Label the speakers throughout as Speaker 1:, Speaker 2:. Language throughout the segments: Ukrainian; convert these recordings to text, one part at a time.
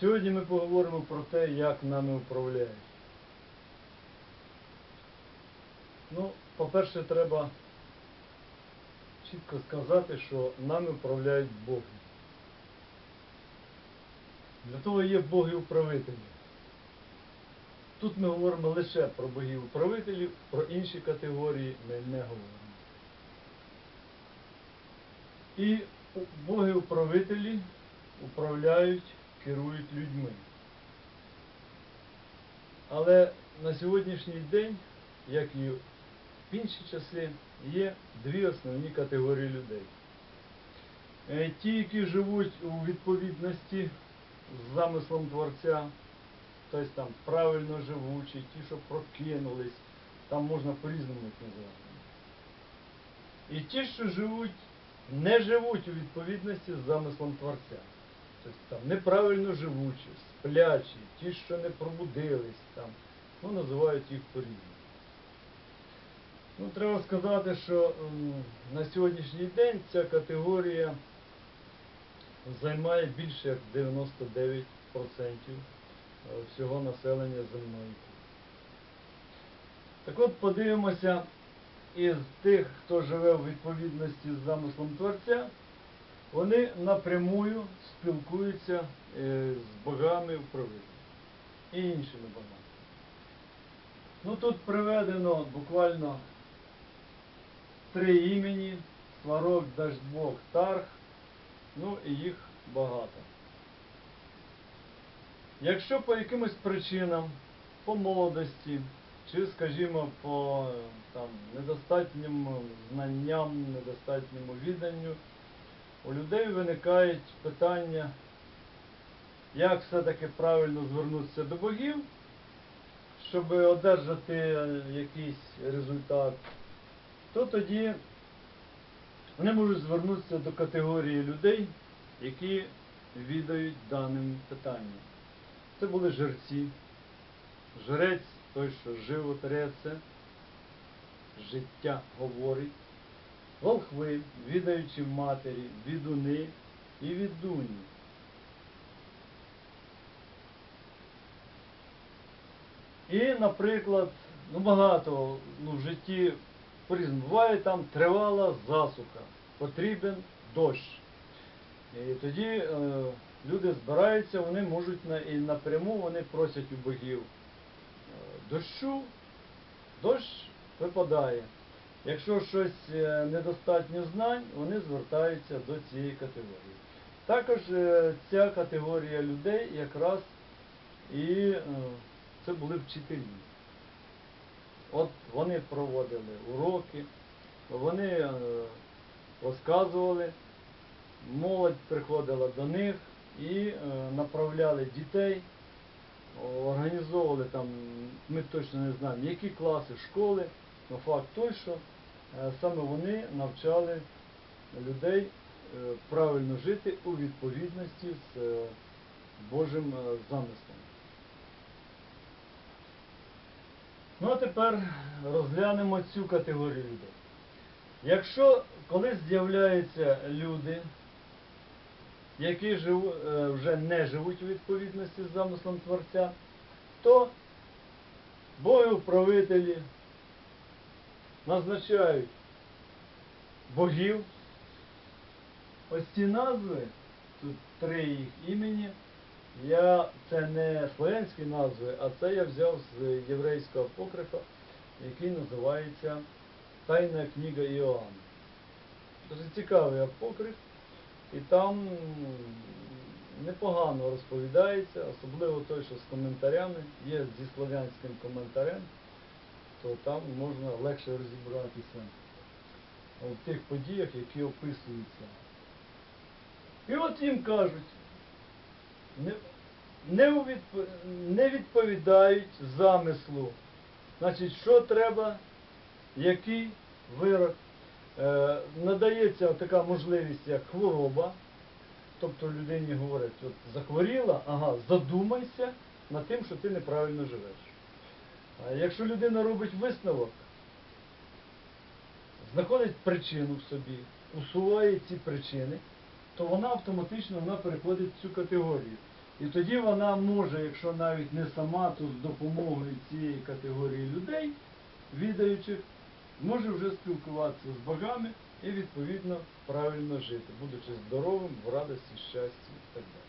Speaker 1: Сьогодні ми поговоримо про те, як нами управляють. Ну, по-перше, треба чітко сказати, що нами управляють боги. Для того є боги-управителі. Тут ми говоримо лише про богів-управителів, про інші категорії ми не говоримо. І боги-управителі управляють, керують людьми. Але на сьогоднішній день, як і в інші часи, є дві основні категорії людей. Е, Ті, які живуть у відповідності з замислом Творця, тобто там правильно живучі, ті, що прокинулись, там можна по-різному їх. І ті, що живуть, не живуть у відповідності з замислом Творця. Там неправильно живучі, сплячі, ті, що не пробудились, там, ну, називають їх по-різному. Ну, треба сказати, що на сьогоднішній день ця категорія займає більше як 99% всього населення земної. Так от подивимося із тих, хто живе в відповідності з замислом Творця, вони напрямую спілкуються е, з богами управителями і іншими богами. Ну тут приведено буквально три імені Сварог, Даждбог, Тарх, ну і їх багато. Якщо по якимось причинам, по молодості, чи, скажімо, по там, недостатнім знанням, недостатньому відданню, у людей виникають питання, як все-таки правильно звернутися до богів, щоб одержати якийсь результат, то тоді вони можуть звернутися до категорії людей, які відають даним питанням. Це були жерці. Жрець той, що живо це, життя говорить. Волхви, відаючі матері, відуни і відуні. І, наприклад, ну багато ну, в житті по-різному. Буває там тривала засуха, потрібен дощ. І тоді е, люди збираються, вони можуть на, і напряму вони просять у богів е, дощу, дощ випадає. Якщо щось е, недостатньо знань, вони звертаються до цієї категорії. Також е, ця категорія людей якраз і е, це були вчителі. От вони проводили уроки, вони розказували, молодь приходила до них і направляли дітей, організовували там, ми точно не знаємо, які класи школи, але факт той, що саме вони навчали людей е, правильно жити у відповідності з е, Божим е, замислом. Ну а тепер розглянемо цю категорію людей. Якщо колись з'являються люди, які живу, е, вже не живуть у відповідності з замислом Творця, то боги-управителі назначають богів. Ось ці назви, тут три їх імені, я, це не слов'янські назви, а це я взяв з єврейського апокрифа, який називається Тайна книга Іоанна. Дуже цікавий апокриф, і там непогано розповідається, особливо той, що з коментарями, є зі слов'янським коментарем, то там можна легше розібратися в тих подіях, які описуються. І от їм кажуть, не, не, відповідають замислу. Значить, що треба, який вирок. Е, надається така можливість, як хвороба. Тобто людині говорять, от захворіла, ага, задумайся над тим, що ти неправильно живеш. А якщо людина робить висновок, знаходить причину в собі, усуває ці причини, то вона автоматично вона переходить в цю категорію. І тоді вона може, якщо навіть не сама, то з допомогою цієї категорії людей, відаючих, може вже спілкуватися з богами і відповідно правильно жити, будучи здоровим, в радості, щасті і так далі.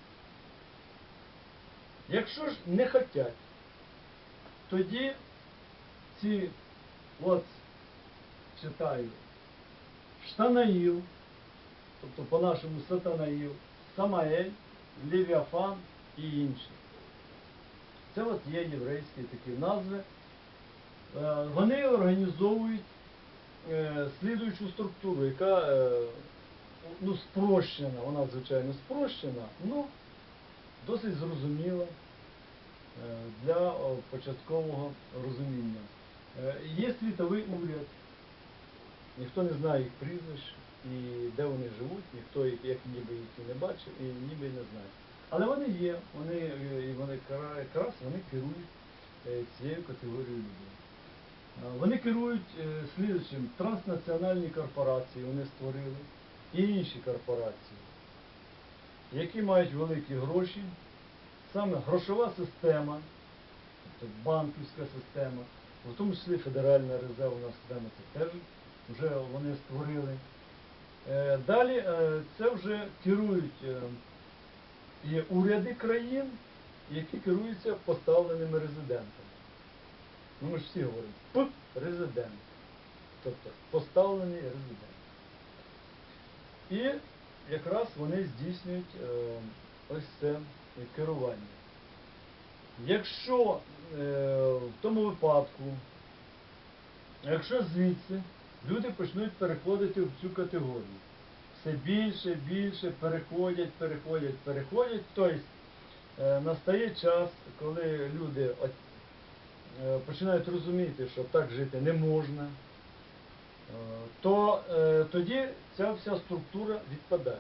Speaker 1: Якщо ж не хотять, тоді ці, от читаю, Штанаїл, тобто по-нашому Сатанаїл, Самаель, Левіафан і інші. Це от є єврейські такі назви. Е, Вони організовують е, слідуючу структуру, яка е, ну, спрощена, вона звичайно спрощена, але досить зрозуміла для початкового розуміння. Е, Є світовий уряд, ніхто не знає їх прізвищ і де вони живуть, ніхто їх як ніби їх не бачив, і ніби не знає. Але вони є, вони, е, і вони якраз вони керують е, цією категорією людей. Вони керують слідчим транснаціональні корпорації, вони створили, і інші корпорації, які мають великі гроші, саме грошова система, тобто банківська система, в тому числі Федеральна резервна система, це теж вже вони створили. Е, Далі е, це вже керують е, є уряди країн, які керуються поставленими резидентами. Ну, ми ж всі говоримо П резидент. Тобто поставлений резидент. І якраз вони здійснюють ось це керування. Якщо е, в тому випадку, якщо звідси люди почнуть переходити в цю категорію, все більше, більше переходять, переходять, переходять, тобто е, настає час, коли люди е, починають розуміти, що так жити не можна, то тоді ця вся структура відпадає.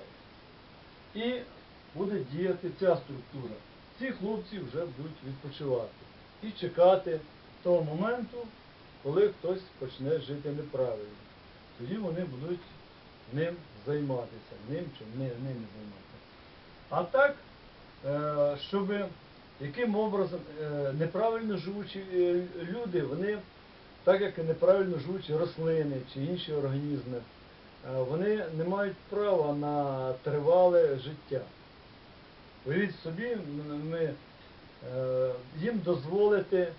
Speaker 1: І буде діяти ця структура. Ці хлопці вже будуть відпочивати і чекати того моменту, коли хтось почне жити неправильно. Тоді вони будуть ним займатися, ним чи не, ними займатися. А так, е, щоб яким образом е, неправильно живучі е, люди, вони, так як і неправильно живучі рослини чи інші організми, вони не мають права на тривале життя. Уявіть собі, ми, е, їм дозволити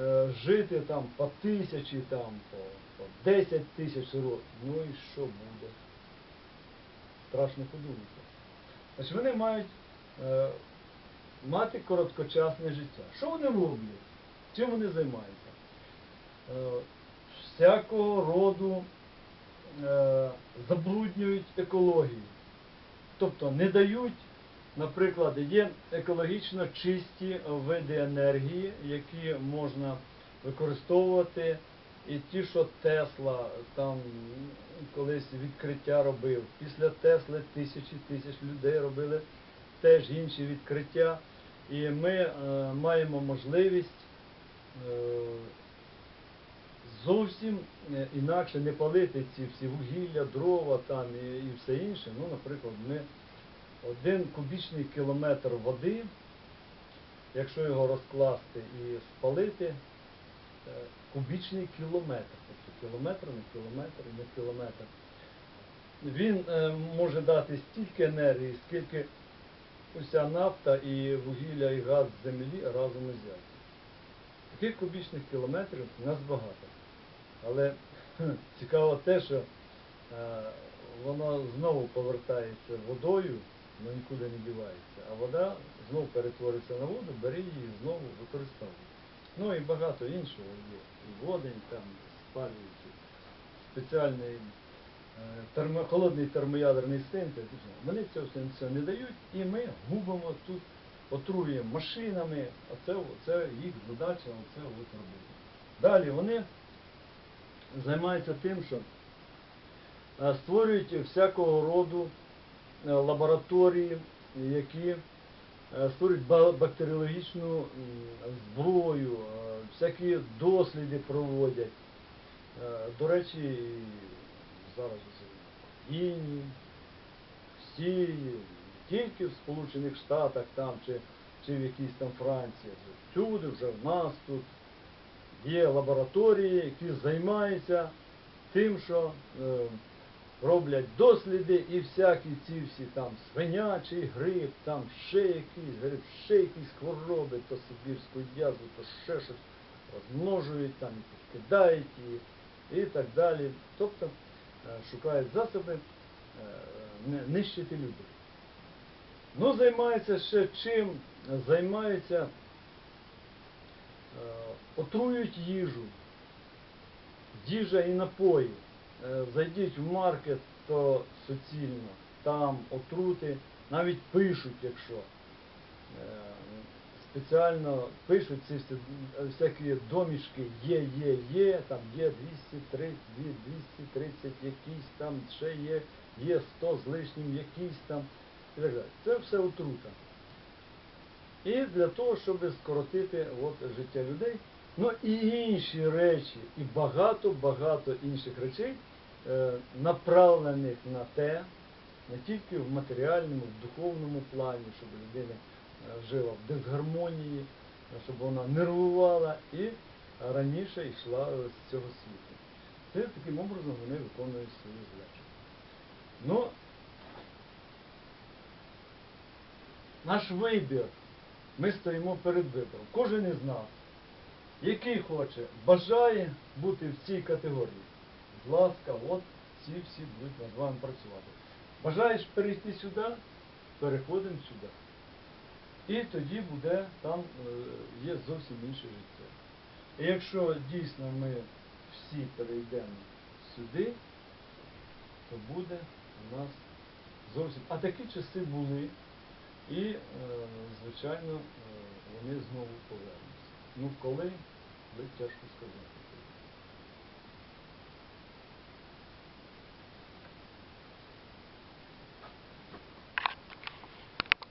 Speaker 1: е, жити там по тисячі, там, по, по 10 тисяч років. Ну і що буде? Страшно подумати. Значить, вони мають е, мати короткочасне життя. Що вони роблять? Чим вони займаються? Е, всякого роду е, забруднюють екологію. Тобто не дають, наприклад, є екологічно чисті види енергії, які можна використовувати. І ті, що Тесла там колись відкриття робив. Після Тесли тисячі тисяч людей робили теж інші відкриття. І ми е, маємо можливість е, зовсім е, інакше не палити ці всі вугілля, дрова там і, і все інше. Ну, наприклад, ми один кубічний кілометр води, якщо його розкласти і спалити, е, кубічний кілометр, тобто кілометр, не кілометр, не кілометр. Він е, може дати стільки енергії, скільки уся нафта і вугілля і газ з землі разом узяти. Таких кубічних кілометрів у нас багато. Але цікаво те, що е, воно знову повертається водою, але нікуди не дівається, а вода знову перетвориться на воду, бери її знову використовує. Ну і багато іншого є. І водень там спалюється, спеціальний е, термо, холодний термоядерний синтез. Вони цього все, не дають, і ми губимо тут, отруюємо машинами, оце, оце їх задача, от робити. Далі вони займаються тим, що е, створюють всякого роду лабораторії, які е, створюють ба- бактеріологічну зброю, е, всякі досліди проводять. Е, До речі, зараз ось в Кінії, в тільки в Сполучених Штатах там, чи чи в якійсь там Франції. Всюди вже в нас тут є лабораторії, які займаються тим, що е, роблять досліди і всякі ці всі там свинячий гриб, там ще якийсь гриб, ще якісь хвороби, то Сибірську язву, то ще щось розмножують, там і підкидають і, так далі. Тобто е, шукають засоби е, нищити людей. Ну, займаються ще чим? Займаються, е, отруюють їжу, їжа і напої. Е, Зайдіть в маркет, то суцільно, там отрути, навіть пишуть, якщо. Е, Спеціально пишуть ці всі, всякі домішки є, є, є, там є 230, 230 якісь там, ще є, є 100 з лишнім якісь там і так далі. Це все отрута. І для того, щоб скоротити от, життя людей. Ну і інші речі, і багато-багато інших речей, е, направлених на те, не тільки в матеріальному, в духовному плані, щоб людина е, жила в дисгармонії, е, щоб вона нервувала і раніше йшла е, з цього світу. Це таким образом вони виконують свою задачу. Ну, наш вибір, ми стоїмо перед вибором. Кожен із нас, який хоче, бажає бути в цій категорії. Ласка, от ці всі будуть над вами працювати. Бажаєш перейти сюди, переходимо сюди. І тоді буде там е, є зовсім інше життя. І якщо дійсно ми всі перейдемо сюди, то буде у нас зовсім. А такі часи були, і, е, звичайно, е, вони знову повернуться. Ну коли, ви тяжко сказати.